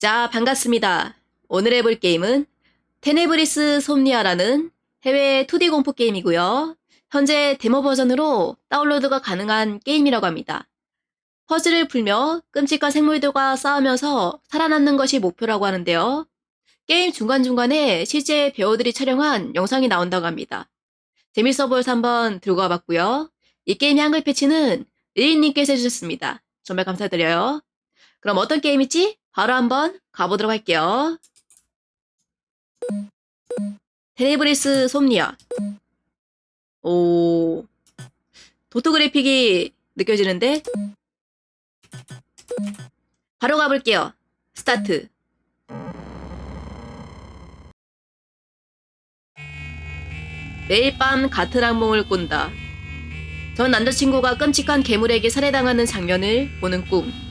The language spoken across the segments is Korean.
자, 반갑습니다. 오늘 해볼 게임은 테네브리스 솜니아라는 해외 2D 공포 게임이고요. 현재 데모 버전으로 다운로드가 가능한 게임이라고 합니다. 퍼즐을 풀며 끔찍한 생물들과 싸우면서 살아남는 것이 목표라고 하는데요. 게임 중간중간에 실제 배우들이 촬영한 영상이 나온다고 합니다. 재밌어 보여서 한번 들고 와봤고요. 이 게임의 한글 패치는 리인님께서 해주셨습니다. 정말 감사드려요. 그럼 어떤 게임이지? 바로 한번 가보도록 할게요. 테네브리스 솜니아. 오. 도트 그래픽이 느껴지는데? 바로 가볼게요. 스타트. 매일 밤 같은 악몽을 꾼다. 전 남자친구가 끔찍한 괴물에게 살해당하는 장면을 보는 꿈.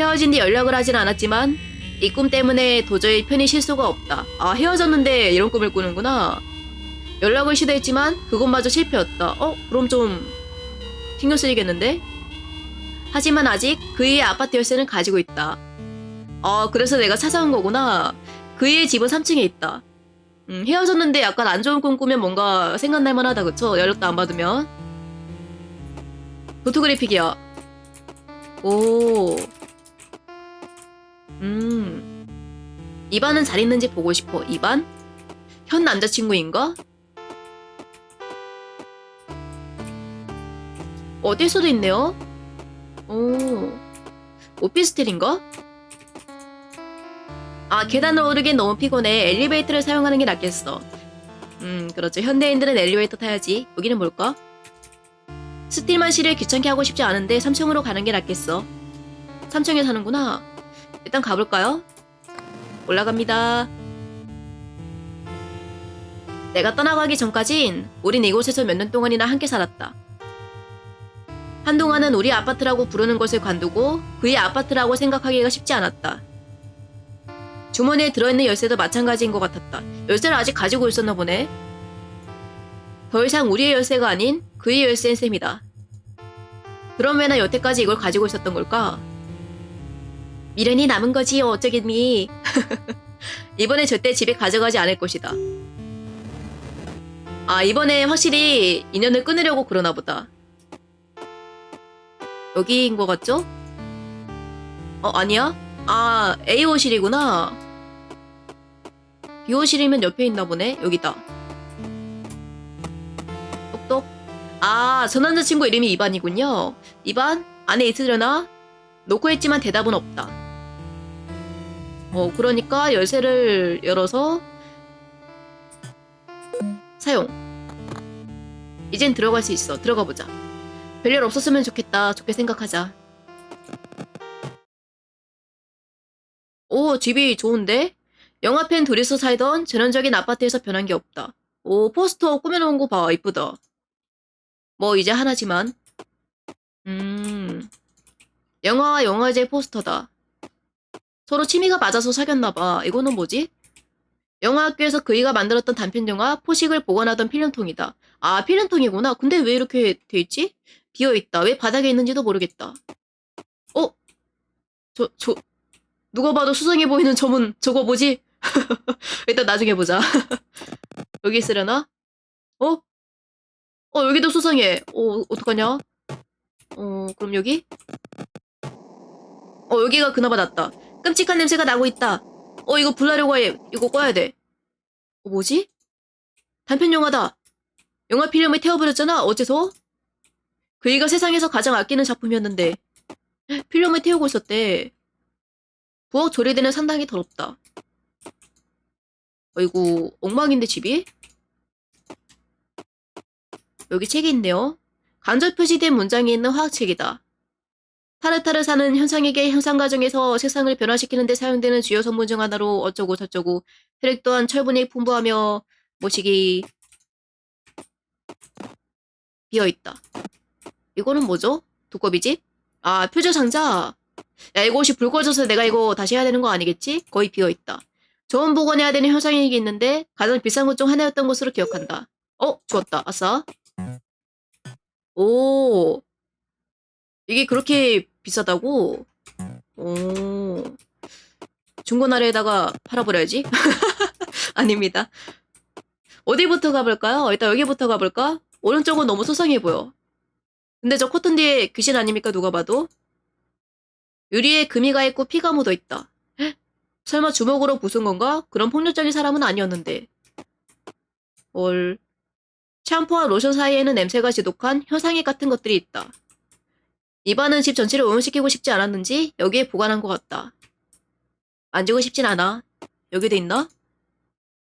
헤어진 뒤 연락을 하진 않았지만 이 꿈 때문에 도저히 편히 쉴 수가 없다. 아 헤어졌는데 이런 꿈을 꾸는구나. 연락을 시도했지만 그것마저 실패였다. 어 그럼 좀 신경 쓰이겠는데? 하지만 아직 그의 아파트 열쇠는 가지고 있다. 아 그래서 내가 찾아온 거구나. 그의 집은 3층에 있다. 음, 헤어졌는데 약간 안 좋은 꿈 꾸면 뭔가 생각날 만하다 그쵸? 연락도 안 받으면. 포토그래픽이야. 오. 음. 이반은 잘 있는지 보고 싶어. 이반? 현 남자친구인가? 어딜 수도 있네요. 오. 오피스텔인가? 아, 계단을 오르긴 너무 피곤해. 엘리베이터를 사용하는 게 낫겠어. 음, 그렇죠. 현대인들은 엘리베이터 타야지. 여기는 뭘까? 스틸만 씨를 귀찮게 하고 싶지 않은데 3층으로 가는 게 낫겠어. 3층에 사는구나. 일단 가볼까요? 올라갑니다. 내가 떠나가기 전까진 우린 이곳에서 몇 년 동안이나 함께 살았다. 한동안은 우리 아파트라고 부르는 것을 관두고 그의 아파트라고 생각하기가 쉽지 않았다. 주머니에 들어있는 열쇠도 마찬가지인 것 같았다. 열쇠를 아직 가지고 있었나 보네. 더 이상 우리의 열쇠가 아닌 그의 열쇠인 셈이다. 그럼 왜나 여태까지 이걸 가지고 있었던 걸까? 미련이 남은 거지요, 어쩌겠니? 이번에 절대 집에 가져가지 않을 것이다. 아, 이번에 확실히 인연을 끊으려고 그러나 보다. 여기인 것 같죠? 어, 아니야? 아, A호실이구나. B호실이면 옆에 있나 보네. 여기다. 똑똑. 아, 전 남자친구 이름이 이반이군요. 이반? 안에 있으려나? 놓고 했지만 대답은 없다. 어, 그러니까 열쇠를 열어서 사용. 이젠 들어갈 수 있어. 들어가 보자. 별일 없었으면 좋겠다. 좋게 생각하자. 오, 집이 좋은데? 영화팬 둘이서 살던 전형적인 아파트에서 변한 게 없다. 오, 포스터 꾸며놓은 거 봐. 이쁘다. 뭐, 이제 하나지만. 음. 영화와 영화제 포스터다. 서로 취미가 맞아서 사귀었나봐. 이거는 뭐지? 영화학교에서 그이가 만들었던 단편영화 포식을 보관하던 필름통이다. 아, 필름통이구나. 근데 왜 이렇게 돼 있지? 비어있다. 왜 바닥에 있는지도 모르겠다. 어? 저, 저, 누가 봐도 수상해 보이는 저문, 저거 뭐지? 일단 나중에 보자. 여기 있으려나? 어? 어, 여기도 수상해. 어, 어떡하냐? 어, 그럼 여기? 어, 여기가 그나마 낫다. 끔찍한 냄새가 나고 있다. 어, 이거 불나려고 해. 이거 꺼야 돼. 어, 뭐지? 단편 영화다. 영화 필름을 태워버렸잖아. 어째서? 그이가 세상에서 가장 아끼는 작품이었는데 필름을 태우고 있었대. 부엌 조리대는 상당히 더럽다. 어이구, 엉망인데 집이? 여기 책이 있네요. 간접 표시된 문장이 있는 화학책이다. 타르타르 사는 현상에게 현상 과정에서 세상을 변화시키는 데 사용되는 주요 성분 중 하나로 어쩌고 저쩌고 혈액 또한 철분이 풍부하며 모식이 비어있다. 이거는 뭐죠? 두꺼비집? 아, 표저 상자. 야, 불 꺼져서 내가 이거 다시 해야 되는 거 아니겠지? 거의 비어있다. 저온 복원해야 되는 현상이 있는데 가장 비싼 것 중 하나였던 것으로 기억한다. 어, 좋았다. 아싸. 오. 이게 그렇게 비싸다고? 오. 중고나라에다가 팔아버려야지. 아닙니다. 어디부터 가볼까요? 일단 여기부터 가볼까? 오른쪽은 너무 소상해 보여. 근데 저 커튼 뒤에 귀신 아닙니까? 누가 봐도. 유리에 금이 가 있고 피가 묻어 있다. 헉? 설마 주먹으로 부순 건가? 그런 폭력적인 사람은 아니었는데. 헐. 샴푸와 로션 사이에는 냄새가 지독한 현상액 같은 것들이 있다. 이반은 집 전체를 오염시키고 싶지 않았는지 여기에 보관한 것 같다. 만지고 싶진 않아. 여기도 있나?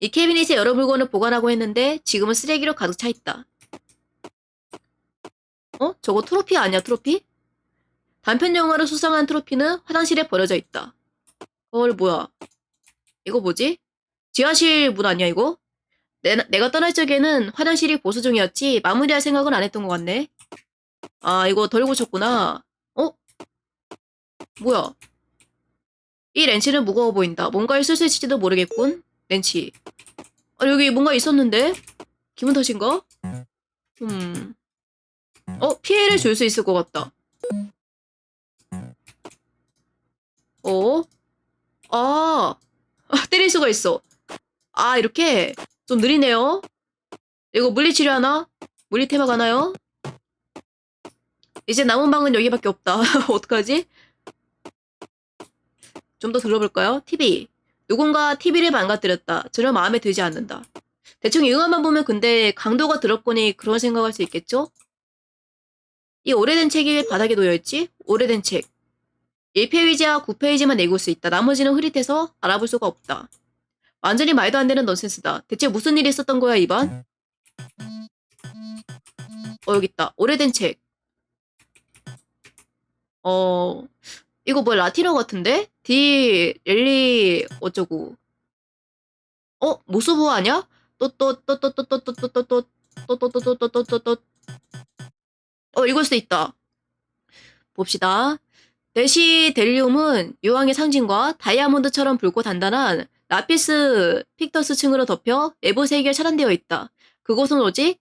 이 캐비닛에 여러 물건을 보관하고 했는데 지금은 쓰레기로 가득 차 있다. 어? 저거 트로피 아니야, 트로피? 단편 영화를 수상한 트로피는 화장실에 버려져 있다. 헐, 뭐야. 이거 뭐지? 지하실 문 아니야, 이거? 내, 내가 떠날 적에는 화장실이 보수 중이었지 마무리할 생각은 안 했던 것 같네. 아, 이거 덜 고쳤구나. 어? 뭐야? 이 렌치는 무거워 보인다. 뭔가를 쓸쓸칠지도 모르겠군. 렌치. 아, 여기 뭔가 있었는데? 기분 탓인가? 음. 어, 피해를 줄 수 있을 것 같다. 어? 아, 아, 때릴 수가 있어. 아, 이렇게 좀 느리네요. 이거 물리치료 하나? 물리테마 가나요? 이제 남은 방은 여기밖에 없다. 어떡하지? 좀 더 들어볼까요? TV. 누군가 TV를 망가뜨렸다. 전혀 마음에 들지 않는다. 대충 이 음악만 보면 근데 강도가 들었거니 그런 생각할 수 있겠죠? 이 오래된 책이 왜 바닥에 놓여있지? 오래된 책. 1페이지와 9페이지만 내고 수 있다. 나머지는 흐릿해서 알아볼 수가 없다. 완전히 말도 안 되는 넌센스다. 대체 무슨 일이 있었던 거야, 이반? 어, 여기 있다. 오래된 책. 어, 이거 뭐 라틴어 같은데? 디, 렐리, 어쩌고. 어, 모수부 아냐? 또, 또, 또, 또, 또, 또, 또, 또, 또, 또, 또, 또, 또, 또, 또, 또, 또. 어, 읽을 수 있다. 봅시다. 데시델리움은 유황의 상징과 다이아몬드처럼 붉고 단단한 라피스 픽터스 층으로 덮여 내부 세계에 차단되어 있다. 그곳은 오직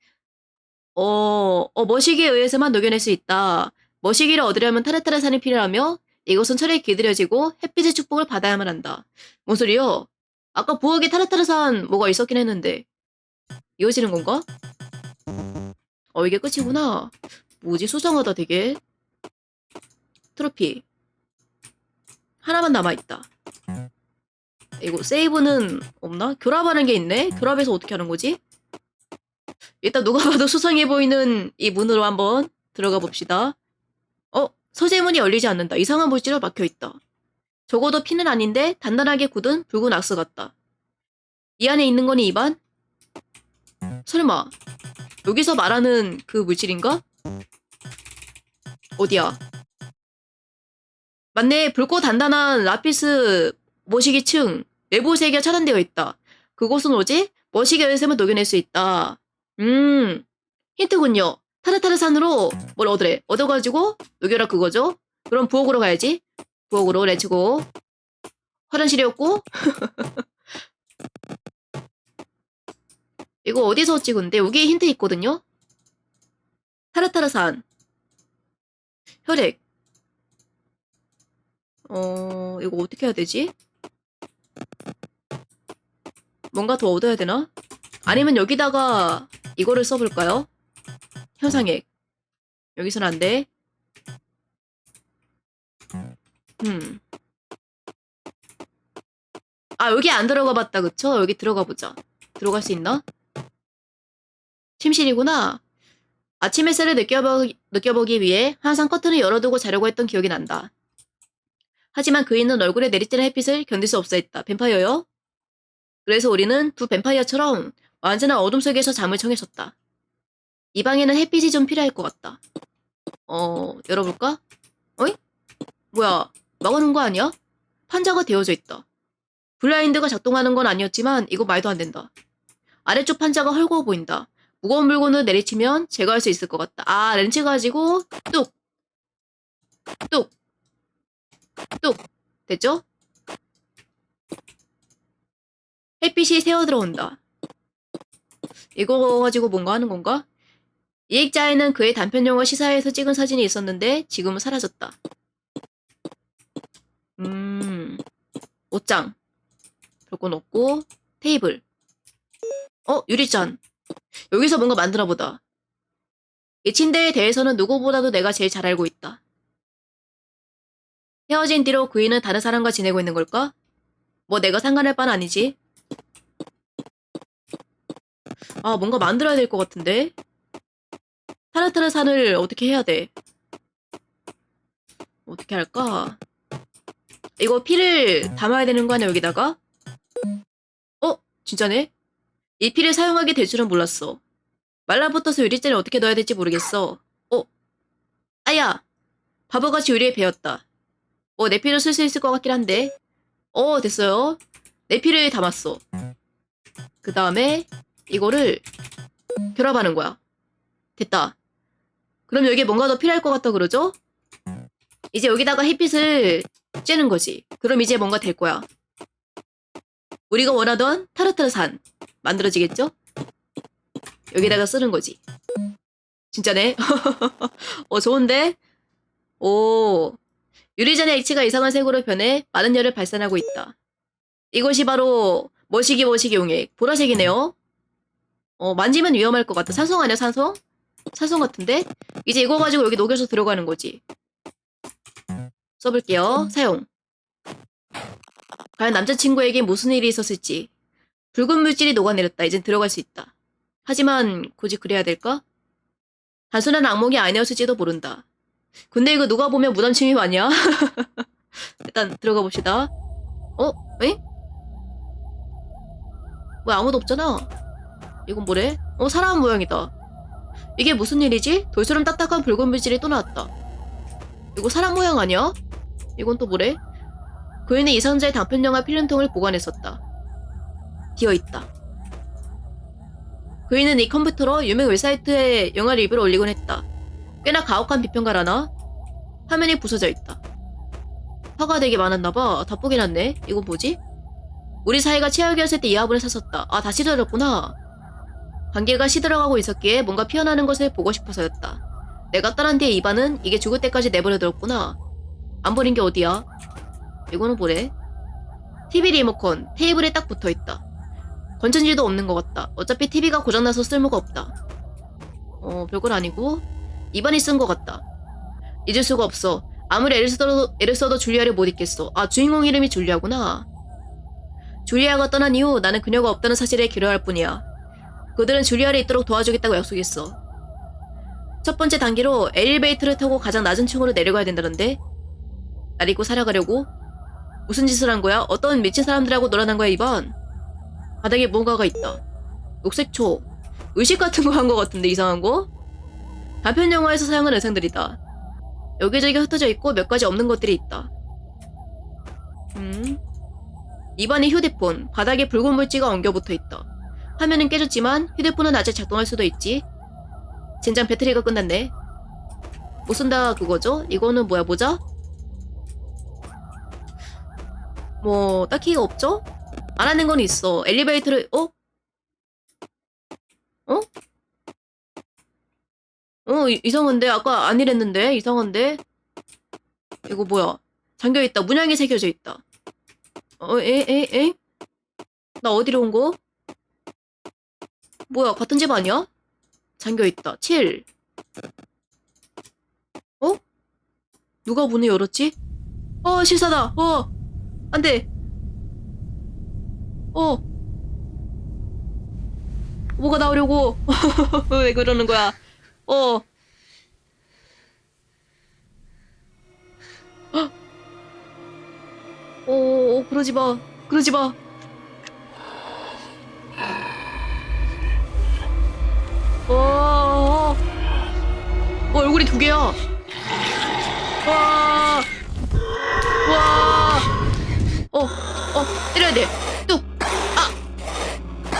어, 어 머시기에 의해서만 녹여낼 수 있다. 머시기를 얻으려면 타르타르산이 필요하며 이곳은 철에 길들여지고 햇빛의 축복을 받아야만 한다. 뭔 소리요? 아까 부엌에 타르타르산 뭐가 있었긴 했는데 이어지는 건가? 어 이게 끝이구나. 뭐지 수상하다 되게. 트로피 하나만 남아있다. 이거 세이브는 없나? 결합하는 게 있네? 결합해서 어떻게 하는 거지? 일단 누가 봐도 수상해 보이는 이 문으로 한번 들어가 봅시다. 어? 서재문이 열리지 않는다. 이상한 물질로 막혀 있다. 적어도 피는 아닌데 단단하게 굳은 붉은 악스 같다. 이 안에 있는 거니 입안? 설마 여기서 말하는 그 물질인가? 어디야? 맞네. 붉고 단단한 라피스 머시기층 내부 세계가 차단되어 있다. 그곳은 오직 머시기의 열쇠만 녹여낼 수 있다. 음, 힌트군요. 타르타르산으로 뭘 얻으래. 얻어가지고 녹여라 그거죠. 그럼 부엌으로 가야지. 부엌으로 렛츠고. 화장실이었고. 이거 어디서 찍은데? 여기 힌트 있거든요. 타르타르산. 혈액. 어, 이거 어떻게 해야 되지? 뭔가 더 얻어야 되나? 아니면 여기다가 이거를 써볼까요? 현상액. 여기선 안 돼. 음. 아, 여기 안 들어가 봤다, 그쵸? 여기 들어가 보자. 들어갈 수 있나? 침실이구나. 아침 햇살을 느껴보, 느껴보기 위해 항상 커튼을 열어두고 자려고 했던 기억이 난다. 하지만 그이는 얼굴에 내리쬐는 햇빛을 견딜 수 없어 했다. 뱀파이어요? 그래서 우리는 두 뱀파이어처럼 완전한 어둠 속에서 잠을 청했었다. 이 방에는 햇빛이 좀 필요할 것 같다. 어, 열어볼까? 어이? 뭐야, 막아놓은 거 아니야? 판자가 되어져 있다. 블라인드가 작동하는 건 아니었지만 이거 말도 안 된다. 아래쪽 판자가 헐거워 보인다. 무거운 물건을 내리치면 제거할 수 있을 것 같다. 아, 렌치 가지고 뚝! 뚝! 뚝! 됐죠? 햇빛이 새어 들어온다. 이거 가지고 뭔가 하는 건가? 이익자에는 그의 단편 영화 시사회에서 찍은 사진이 있었는데 지금은 사라졌다. 음, 옷장. 별건 없고, 테이블. 어, 유리잔. 여기서 뭔가 만들어 보다. 이 침대에 대해서는 누구보다도 내가 제일 잘 알고 있다. 헤어진 뒤로 그이는 다른 사람과 지내고 있는 걸까? 뭐 내가 상관할 바는 아니지. 아, 뭔가 만들어야 될 것 같은데? 타르타르 산을 어떻게 해야 돼? 어떻게 할까? 이거 피를 담아야 되는 거 아니야, 여기다가? 어? 진짜네? 이 피를 사용하게 될 줄은 몰랐어. 말라붙어서 유리잔에 어떻게 넣어야 될지 모르겠어. 어? 아야! 바보같이 유리에 베었다. 어, 내 피를 쓸 수 있을 것 같긴 한데. 어, 됐어요. 내 피를 담았어. 그 다음에 이거를 결합하는 거야. 됐다. 그럼 여기에 뭔가 더 필요할 것 같다 그러죠? 이제 여기다가 햇빛을 쬐는 거지. 그럼 이제 뭔가 될 거야. 우리가 원하던 타르타르 산 만들어지겠죠? 여기다가 쓰는 거지. 진짜네? 어, 좋은데? 오. 유리잔의 액체가 이상한 색으로 변해 많은 열을 발산하고 있다. 이것이 바로 머시기 머시기 용액. 보라색이네요. 어, 만지면 위험할 것 같다. 산성 아니야, 산성? 산성 같은데? 이제 이거 가지고 여기 녹여서 들어가는 거지. 써볼게요. 사용. 과연 남자친구에게 무슨 일이 있었을지. 붉은 물질이 녹아내렸다. 이젠 들어갈 수 있다. 하지만 굳이 그래야 될까? 단순한 악몽이 아니었을지도 모른다. 근데 이거 누가 보면 무단 침입 아니야? 일단 들어가 봅시다. 어? 에? 뭐 아무도 없잖아. 이건 뭐래? 어 사람 모양이다. 이게 무슨 일이지? 돌처럼 딱딱한 붉은 물질이 또 나왔다. 이거 사람 모양 아니야? 이건 또 뭐래? 그이는 이 상자에 단편 영화 필름통을 보관했었다. 비어있다. 그이는 이 컴퓨터로 유명 웹사이트에 영화 리뷰를 올리곤 했다. 꽤나 가혹한 비평가라나? 화면이 부서져 있다. 화가 되게 많았나봐. 다 뽀개났네. 이건 뭐지? 우리 사이가 최악이었을 때 이 화분을 샀었다. 아, 다시 들었구나. 관계가 시들어가고 있었기에 뭔가 피어나는 것을 보고 싶어서였다. 내가 떠난 뒤에 이반은 이게 죽을 때까지 내버려뒀구나. 안 버린 게 어디야? 이거는 뭐래? TV 리모컨 테이블에 딱 붙어있다. 건전지도 없는 것 같다. 어차피 TV가 고장나서 쓸모가 없다. 어, 별건 아니고 이반이 쓴 것 같다. 잊을 수가 없어. 아무리 애를 써도, 애를 써도 줄리아를 못 잊겠어. 아, 주인공 이름이 줄리아구나. 줄리아가 떠난 이후 나는 그녀가 없다는 사실에 기려할 뿐이야. 그들은 줄리아를 있도록 도와주겠다고 약속했어. 첫 번째 단계로 엘리베이터를 타고 가장 낮은 층으로 내려가야 된다는데? 날 잊고 살아가려고? 무슨 짓을 한 거야? 어떤 미친 사람들하고 놀아난 거야, 이번? 바닥에 뭔가가 있다. 녹색초. 의식 같은 거 한 거 같은데, 이상한 거? 단편 영화에서 사용한 의상들이다. 여기저기 흩어져 있고 몇 가지 없는 것들이 있다. 음. 입안에 휴대폰, 바닥에 붉은 물지가 엉겨붙어 있다. 화면은 깨졌지만 휴대폰은 아직 작동할 수도 있지. 젠장 배터리가 끝났네. 못 쓴다 그거죠? 이거는 뭐야 모자? 뭐 딱히 없죠? 안 하는 건 있어. 엘리베이터를 어? 어? 어 이- 이상한데 아까 안 이랬는데 이상한데 이거 뭐야 잠겨 있다 문양이 새겨져 있다. 어 에 에 에? 나 어디로 온 거? 뭐야 같은 집 아니야? 잠겨 있다. 7. 어? 누가 문을 열었지? 어 실사다. 어 안 돼. 어 뭐가 나오려고? 왜 그러는 거야? 어. 헉! 어, 어, 그러지 마. 그러지 마. 어, 어, 어, 얼굴이 두 개야. 와, 와, 어, 어, 때려야 돼. 뚝, 아,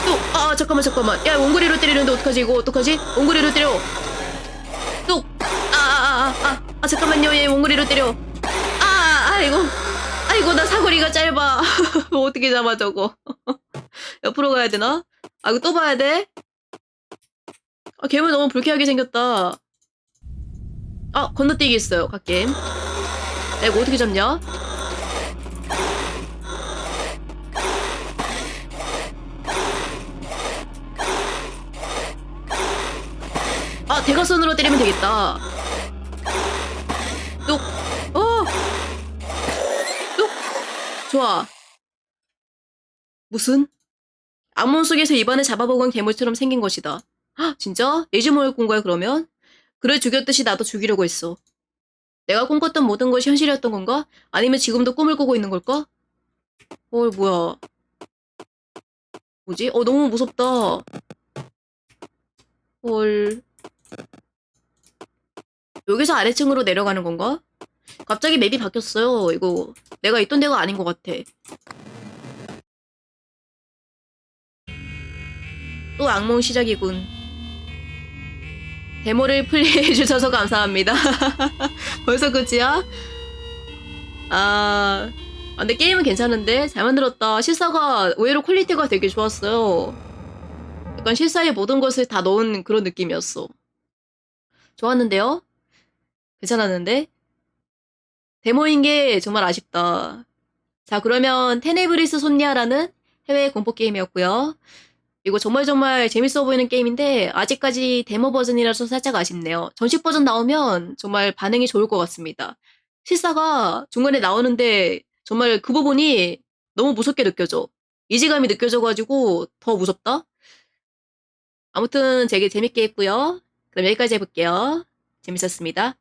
뚝, 아, 잠깐만, 잠깐만. 야, 원고리로 때리는데 어떡하지? 이거 어떡하지? 원고리로 때려. 뚝, 아, 아, 아, 아, 아, 잠깐만요. 얘 원고리로 때려. 아, 아이고, 아이고, 나 사거리가 짧아. 어떻게 잡아 저거? 옆으로 가야 되나? 아, 이거 또 봐야 돼? 아, 괴물 너무 불쾌하게 생겼다. 아, 건너뛰기 있어요, 갓게임. 야, 이거 어떻게 잡냐? 아, 대각선으로 때리면 되겠다. 뚝, 어! 뚝! 좋아. 무슨? 암몬 속에서 입안에 잡아먹은 괴물처럼 생긴 것이다. 헉, 진짜? 예지몽을 꾼 거야 그러면? 그를 죽였듯이 나도 죽이려고 했어. 내가 꿈꿨던 모든 것이 현실이었던 건가? 아니면 지금도 꿈을 꾸고 있는 걸까? 헐 뭐야. 뭐지? 어 너무 무섭다. 헐. 여기서 아래층으로 내려가는 건가? 갑자기 맵이 바뀌었어요. 이거 내가 있던 데가 아닌 것 같아. 또 악몽 시작이군. 데모를 플레이해 주셔서 감사합니다. 벌써 끝이야? 아, 아, 근데 게임은 괜찮은데 잘 만들었다. 실사가 의외로 퀄리티가 되게 좋았어요. 약간 실사의 모든 것을 다 넣은 그런 느낌이었어. 좋았는데요? 괜찮았는데? 데모인 게 정말 아쉽다. 자, 그러면 테네브리스 손니아라는 해외 공포 게임이었고요. 이거 정말 정말 재밌어 보이는 게임인데 아직까지 데모 버전이라서 살짝 아쉽네요. 전식 버전 나오면 정말 반응이 좋을 것 같습니다. 실사가 중간에 나오는데 정말 그 부분이 너무 무섭게 느껴져. 이지감이 느껴져가지고 더 무섭다? 아무튼 되게 재밌게 했고요. 그럼 여기까지 해볼게요. 재밌었습니다.